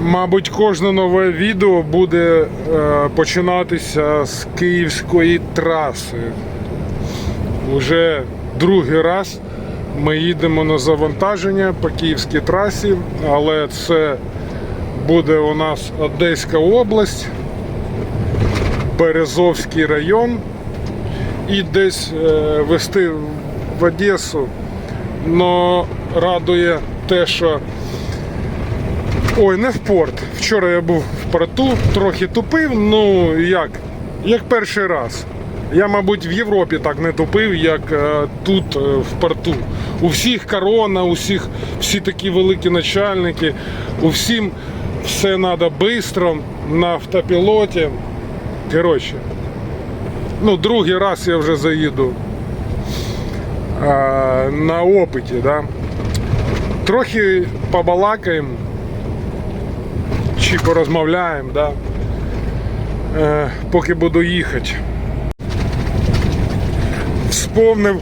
Мабуть, кожне нове відео буде е, починатися з київської траси. Уже другий раз ми їдемо на завантаження по київській трасі, але це буде у нас Одеська область, Березовський район і десь е, вести в Одесу. Но радує те, що Ой, не в порт. Вчора я був в порту, трохи тупив, ну як? Як перший раз. Я, мабуть, в Європі так не тупив, як е, тут е, в порту. У всіх корона, у всіх всі такі великі начальники, у всім все треба швидко, на автопілоті. Коротше, ну, другий раз я вже заїду е, на опиті, да? Трохи побалакаємо чи порозмовляємо, да? е, поки буду їхати. Вспомнив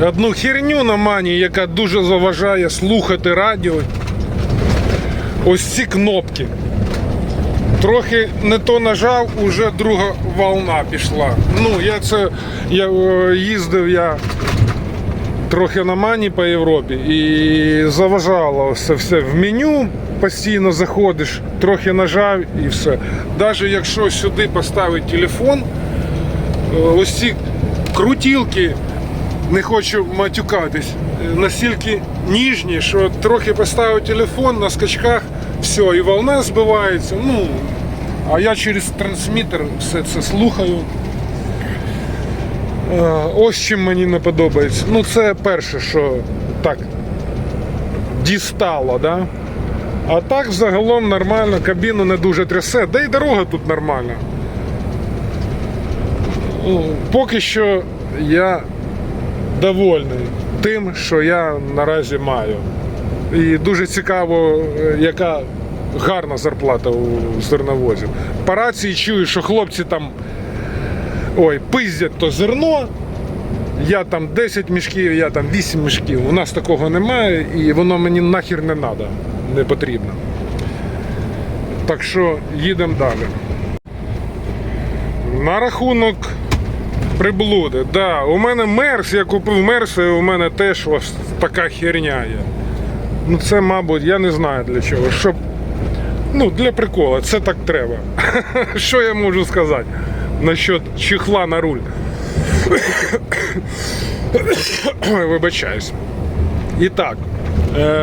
одну херню на мані, яка дуже заважає слухати радіо. Ось ці кнопки. Трохи не то нажав, уже друга волна пішла. Ну, я це я е, їздив я трохи на мані по Європі і заважало це все в меню. Постійно заходиш, трохи нажав і все. Навіть якщо сюди поставити телефон, е, ось ці крутілки, не хочу матюкатись, е, настільки ніжні, що трохи поставив телефон на скачках, все, і волна збивається. Ну, а я через трансмітер все це слухаю. Е, Ось чим мені не подобається. Ну, це перше, що так дістало, да? А так взагалом нормально, кабіну не дуже трясе, да й дорога тут нормальна. Ну, Поки що я довольний тим, що я наразі маю. І дуже цікаво, е, яка гарна зарплата у зерновозів. По рації чую, що хлопці там ой, пиздять то зерно. Я там 10 мішків, я там 8 мішків. У нас такого немає і воно мені нахер не треба, не потрібно. Так що їдемо далі. На рахунок приблуди. Да, у мене мерс, я купив мерс, і у мене теж ось така херня є. Ну це, мабуть, я не знаю для чого. Щоб. Ну, для прикола, це так треба. Що я можу сказати насчет чехла на руль? Вибачаюсь. І так,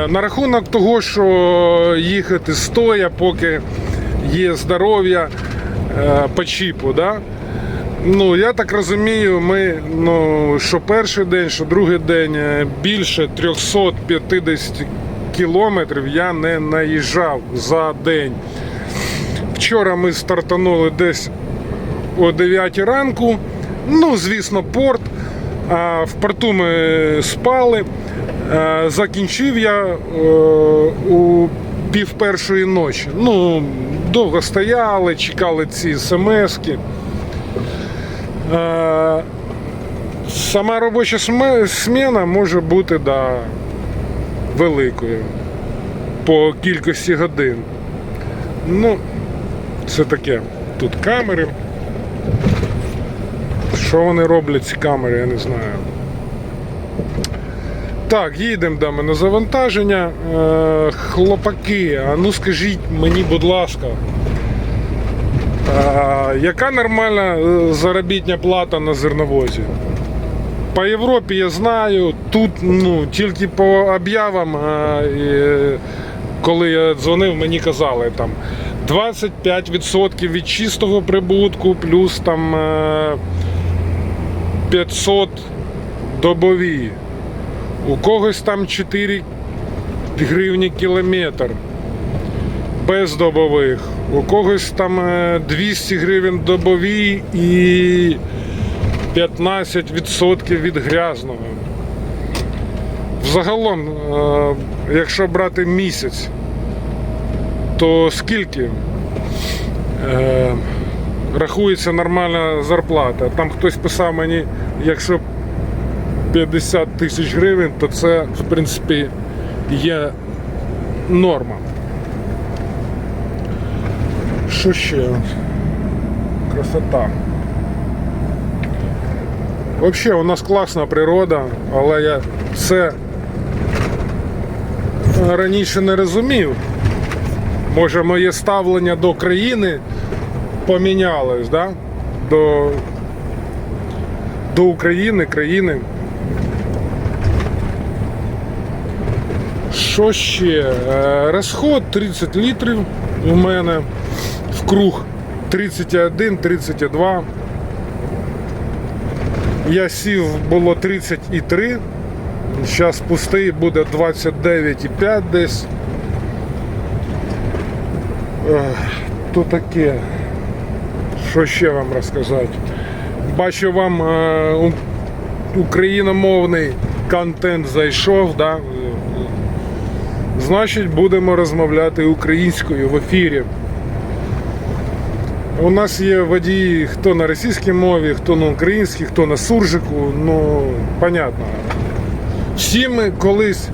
на рахунок того, що їхати стоя, поки є здоров'я е, по чіпу, да? Ну, я так розумію, ми, ну, що перший день, що другий день е, більше 350 кілометрів я не наїжджав за день. Вчора ми стартанули десь о 9 ранку. Ну, звісно, порт. А в порту ми спали. Е, Закінчив я е, у пів першої ночі. Ну, довго стояли, чекали ці смски. Е, Сама робоча сме- смена може бути да, великою по кількості годин. Ну, це таке. Тут камери. Що вони роблять ці камери, я не знаю. Так, їдемо до мене завантаження. Е, хлопаки, а ну скажіть мені, будь ласка, е, яка нормальна е, заробітня плата на зерновозі? По Європі я знаю, тут ну, тільки по об'явам, е, коли я дзвонив, мені казали там 25% від чистого прибутку, плюс там е, 500 добові. У когось там 4 гривні кілометр без добових. У когось там е, 200 гривень добові і 15% від грязного. Взагалом, е, якщо брати місяць, то скільки е, рахується нормальна зарплата? Там хтось писав мені, якщо 50 тисяч гривень, то це в принципі є норма. Що ще? Красота. Взагалі, у нас класна природа, але я це раніше не розумів. Може, моє ставлення до країни помінялось, да? До, до України, країни. Що ще? Е, Розход 30 літрів у мене в круг 31, 32. Я сів було 33. Зараз пустий буде 29,5 десь. Ех, То таке. Що ще вам розказати? Бачу вам е, україномовний контент зайшов, да? Значить, будемо розмовляти українською в ефірі. У нас є водії, хто на російській мові, хто на українській, хто на суржику. Ну, понятно. Всі ми колись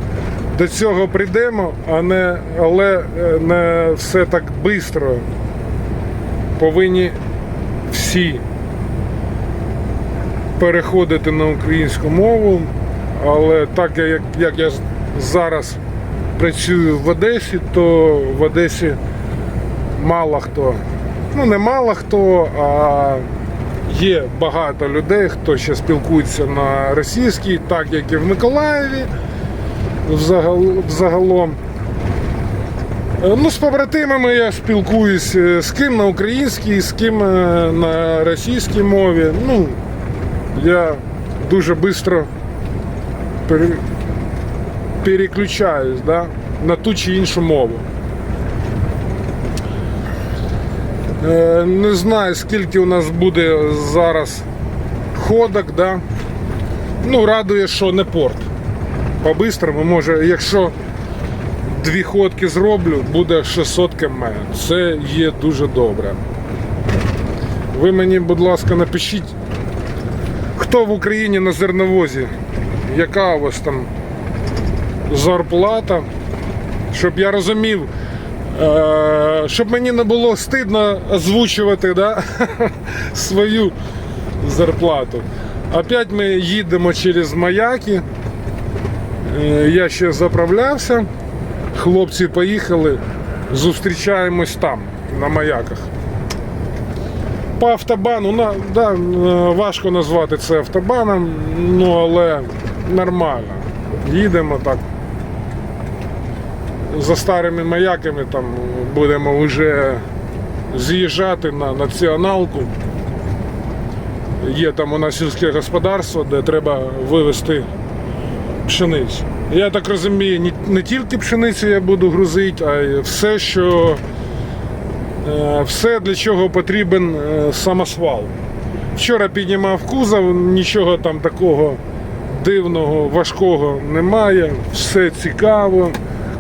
до цього прийдемо, а не, але е, не все так швидко. Повинні всі переходити на українську мову. Але так як, як я зараз працюю в Одесі, то в Одесі мало хто. Ну, не мало хто, а є багато людей, хто ще спілкується на російській, так як і в Миколаєві взагал- взагалом. Е, Ну, з побратимами я спілкуюсь е, з ким на українській, з ким е, на російській мові. Ну, я дуже швидко переключаюсь да, на ту чи іншу мову. Е, Не знаю, скільки у нас буде зараз ходок, да? Ну, радує, що не порт. По-бистрому, може, якщо дві ходки зроблю, буде 600 км. Це є дуже добре. Ви мені, будь ласка, напишіть, хто в Україні на зерновозі, яка у вас там зарплата, щоб я розумів, е, щоб мені не було стидно озвучувати да, свою зарплату. Опять ми їдемо через маяки. Е, Я ще заправлявся. Хлопці поїхали, зустрічаємось там, на маяках. По автобану, на, да, е, важко назвати це автобаном, ну але нормально. Їдемо так. За старими маяками там будемо вже з'їжджати на націоналку. Є там у нас сільське господарство, де треба вивезти пшеницю. Я так розумію, не, тільки пшеницю я буду грузити, а й все, що е, все, для чого потрібен е, самосвал. Вчора піднімав кузов, нічого там такого дивного, важкого немає. Все цікаво.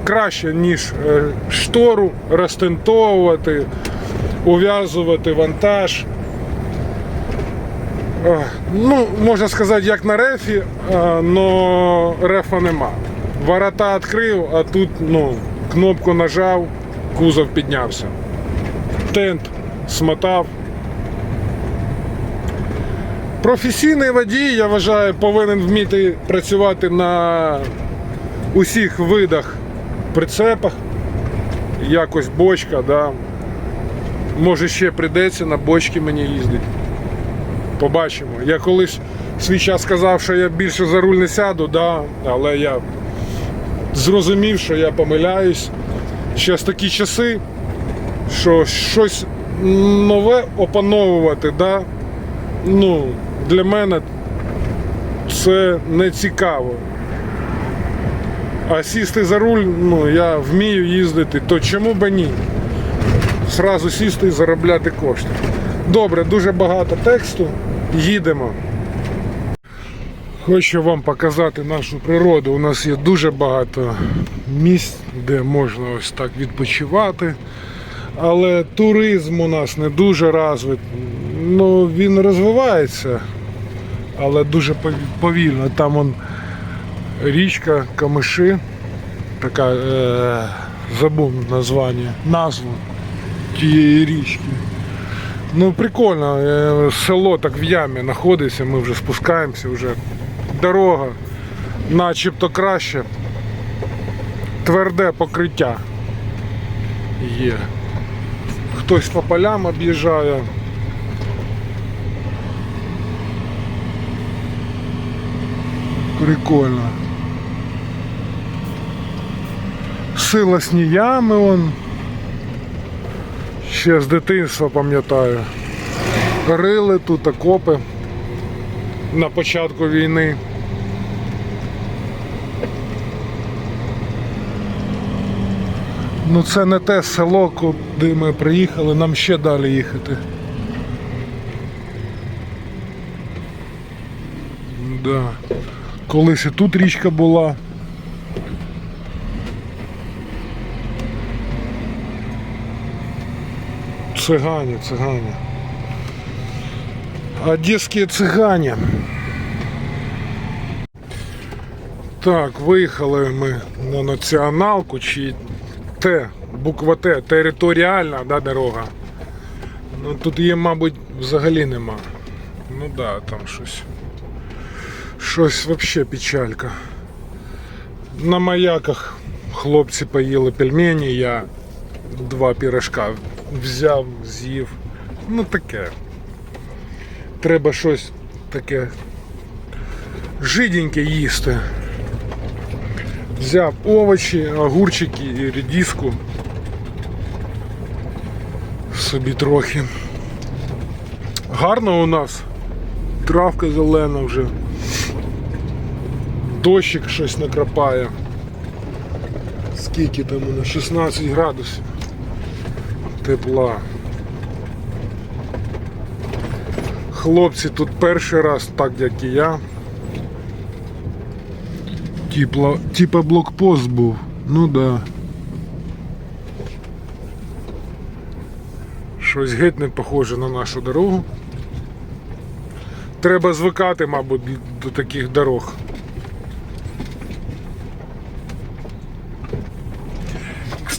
Краще, ніж е, штору розтентовувати, ув'язувати вантаж. Е, Ну, можна сказати, як на рефі, але рефа нема. Ворота відкрив, а тут ну, кнопку нажав, кузов піднявся. Тент смотав. Професійний водій, я вважаю, повинен вміти працювати на усіх видах прицепах. Якось бочка, да. Може ще прийдеться на бочки мені їздити. Побачимо. Я колись свій час сказав, що я більше за руль не сяду, да, але я зрозумів, що я помиляюсь. Зараз такі часи, що щось нове опановувати, да, ну, для мене це не цікаво. А сісти за руль, ну, я вмію їздити, то чому б ні? Зразу сісти і заробляти кошти. Добре, дуже багато тексту. Їдемо. Хочу вам показати нашу природу. У нас є дуже багато місць, де можна ось так відпочивати. Але туризм у нас не дуже розвит. Ну, він розвивається, але дуже повільно. Там он річка Камиши, така е, забув названня, назву. тієї річки. Ну прикольно, е, село так в ямі знаходиться, ми вже спускаємося, вже дорога начебто краще. Тверде покриття є. Хтось по полям об'їжджає. Прикольно. Силосні ями вон. Ще з дитинства пам'ятаю. Рили тут окопи на початку війни. Ну це не те село, куди ми приїхали, нам ще далі їхати. Да. Колись і тут річка була. Цыгане, цыгане. Одесские цыгане. Так, виїхали ми на націоналку, чи Т, буква Т, територіальна да, дорога. Ну тут її, мабуть, взагалі нема. Ну да, там щось. Щось взагалі печалька. На маяках хлопці поїли пельмені, я два пірожка взяв, з'їв. Ну таке. Треба щось таке жиденьке їсти. Взяв овочі, огурчики і редиску. Собі трохи. Гарно у нас. Травка зелена вже. Дощик щось накрапає. Скільки там у нас? 16 градусів тепла. Хлопці тут перший раз, так як і я. Типа, типа блокпост був. Ну да. Щось геть не похоже на нашу дорогу. Треба звикати, мабуть, до таких дорог.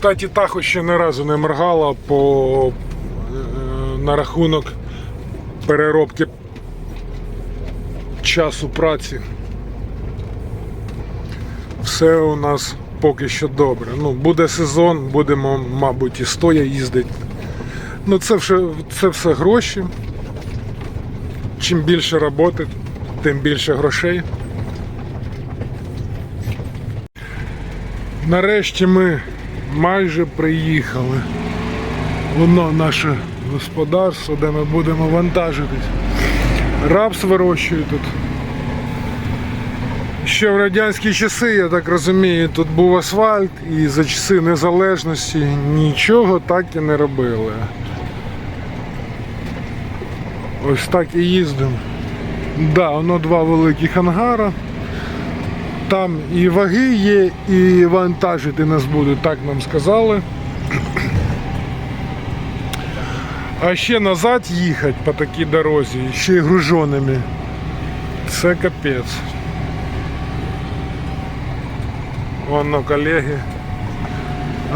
Кстати, Тахо ще ні разу не моргала по е, на рахунок переробки часу праці. Все у нас поки що добре. Ну, буде сезон, будемо, мабуть, і стоя їздити. Ну, це все, це все гроші. Чим більше роботи, тим більше грошей. Нарешті ми майже приїхали. Воно наше господарство, де ми будемо вантажитись. Рапс вирощують тут. Ще в радянські часи, я так розумію, тут був асфальт і за часи незалежності нічого так і не робили. Ось так і їздимо. Да, воно два великих ангара. Там і ваги є, і вантажити нас будуть, так нам сказали. А ще назад їхати по такій дорозі, ще й груженими. Це капець. Воно колеги.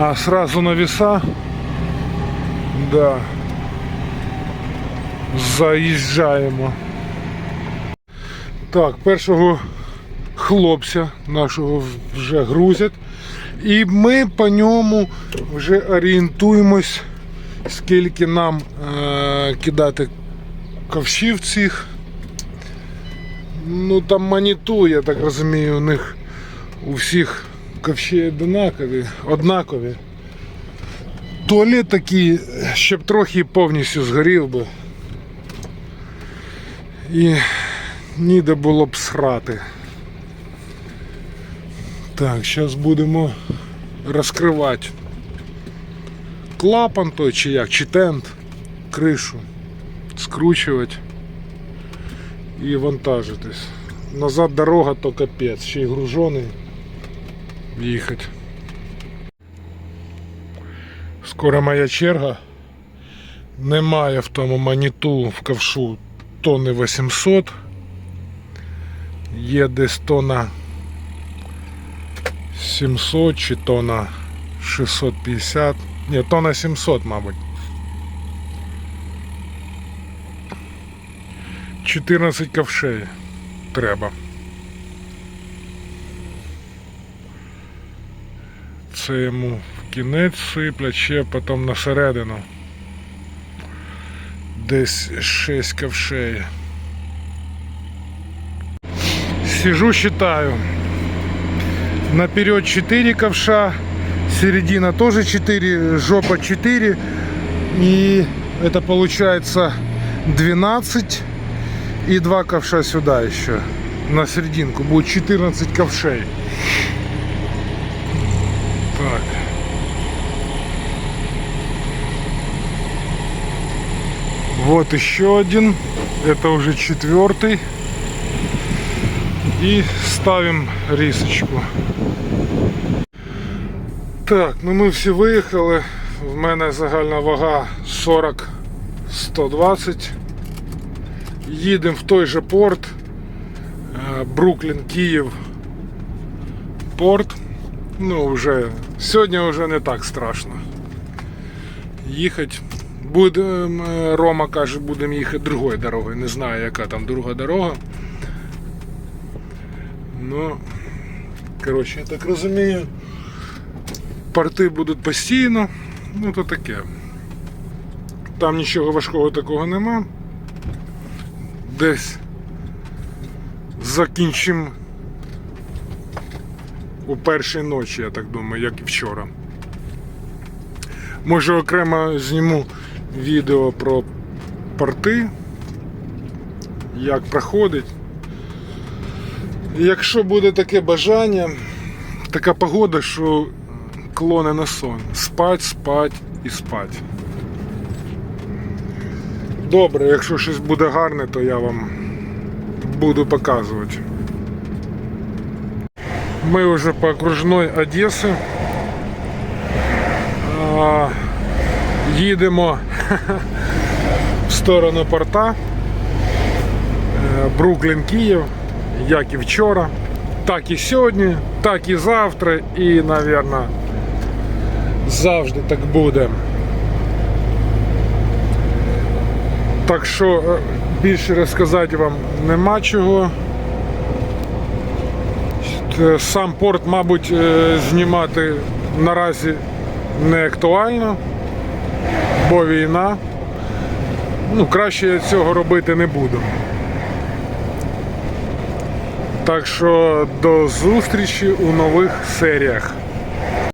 А сразу на веса. Да. Заїжджаємо. Так, першого хлопця нашого вже грузять. І ми по ньому вже орієнтуємось, скільки нам е- кидати ковшів цих. Ну там маніту, я так розумію, у них у всіх ковші однакові, однакові. Туалет такий, щоб трохи повністю згорів би. І ніде було б срати. Так, зараз будемо розкривати клапан той чи як, чи тент, кришу, скручувати і вантажитись. Назад дорога то капець, ще й гружений їхати. Скоро моя черга. Немає в тому маніту в ковшу тонни 800. Є десь тонна 700 чи то на 650, ні, то на 700, мабуть. 14 ковшей треба. Це йому в кінець сиплять, ще потім на середину. Десь 6 ковшей. Сижу, считаю. Наперед 4 ковша, середина тоже 4, жопа 4. И это получается 12 и 2 ковша сюда еще. На серединку будет 14 ковшей. Так. Вот еще один. Это уже четвертый. І ставимо рісочку. Так, ну ми всі виїхали. В мене загальна вага 40-120. Їдемо в той же порт. е, Бруклін, Київ. Порт. Ну, вже сьогодні вже не так страшно. Їхати. Будем, е, Рома каже, будемо їхати другою дорогою. Не знаю, яка там друга дорога. Ну, коротше, я так розумію, порти будуть постійно, ну то таке. Там нічого важкого такого нема. Десь закінчимо у першій ночі, я так думаю, як і вчора. Може окремо зніму відео про порти, як проходить. Якщо буде таке бажання, така погода, що клоне на сон. Спать, спать і спать. Добре, якщо щось буде гарне, то я вам буду показувати. Ми вже по окружної Одеси. Їдемо в сторону порта. Е, Бруклін, Київ як і вчора, так і сьогодні, так і завтра, і, мабуть, завжди так буде. Так що е, більше розказати вам нема чого. Е, Сам порт, мабуть, е, знімати наразі не актуально, бо війна. Ну, краще я цього робити не буду. Так що до зустрічі у нових серіях.